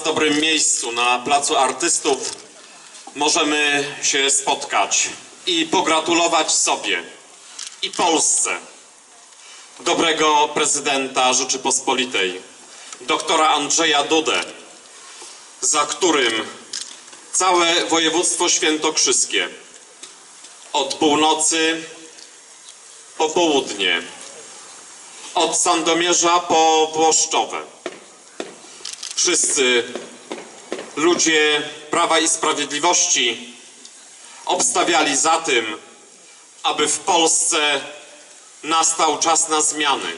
w dobrym miejscu, na Placu Artystów, możemy się spotkać i pogratulować sobie i Polsce dobrego prezydenta Rzeczypospolitej, doktora Andrzeja Dudę, za którym całe województwo świętokrzyskie od północy po południe, od Sandomierza po Włoszczowe. Wszyscy ludzie Prawa i Sprawiedliwości obstawiali za tym, aby w Polsce nastał czas na zmiany.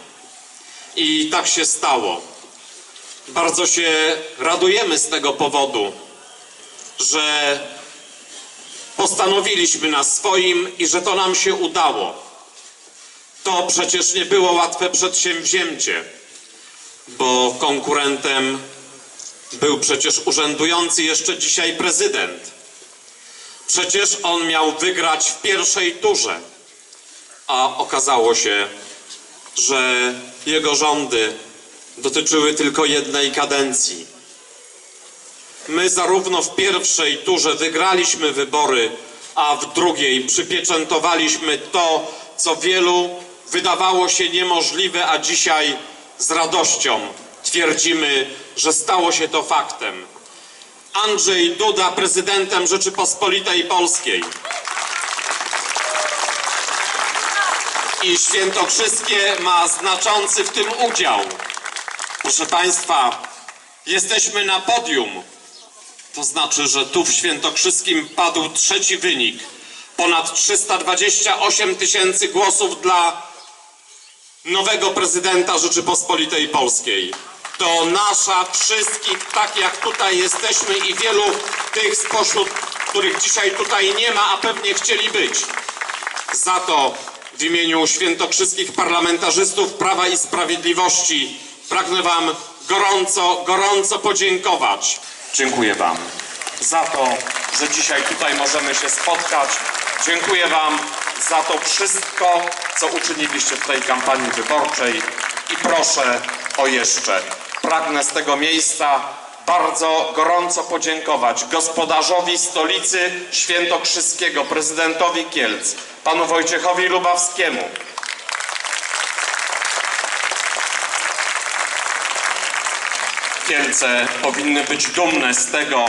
I tak się stało. Bardzo się radujemy z tego powodu, że postanowiliśmy na swoim i że to nam się udało. To przecież nie było łatwe przedsięwzięcie, bo konkurentem był przecież urzędujący jeszcze dzisiaj prezydent. Przecież on miał wygrać w pierwszej turze, a okazało się, że jego rządy dotyczyły tylko jednej kadencji. My zarówno w pierwszej turze wygraliśmy wybory, a w drugiej przypieczętowaliśmy to, co wielu wydawało się niemożliwe, a dzisiaj z radością twierdzimy, że stało się to faktem. Andrzej Duda prezydentem Rzeczypospolitej Polskiej. I Świętokrzyskie ma znaczący w tym udział. Proszę Państwa, jesteśmy na podium. To znaczy, że tu w Świętokrzyskim padł trzeci wynik. Ponad 328 tysięcy głosów dla nowego prezydenta Rzeczypospolitej Polskiej. To nasza wszystkich, tak jak tutaj jesteśmy i wielu tych spośród, których dzisiaj tutaj nie ma, a pewnie chcieli być. Za to w imieniu świętokrzyskich parlamentarzystów Prawa i Sprawiedliwości pragnę Wam gorąco, gorąco podziękować. Dziękuję Wam za to, że dzisiaj tutaj możemy się spotkać. Dziękuję Wam za to wszystko, co uczyniliście w tej kampanii wyborczej i proszę o jeszcze. Pragnę z tego miejsca bardzo gorąco podziękować gospodarzowi stolicy świętokrzyskiego, prezydentowi Kielc, panu Wojciechowi Lubawskiemu, Kielce powinny być dumne z tego,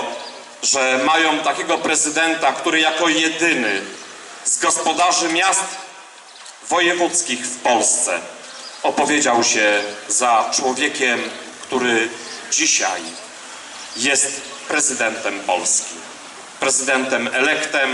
że mają takiego prezydenta, który jako jedyny z gospodarzy miast wojewódzkich w Polsce opowiedział się za człowiekiem, który dzisiaj jest prezydentem Polski. Prezydentem elektem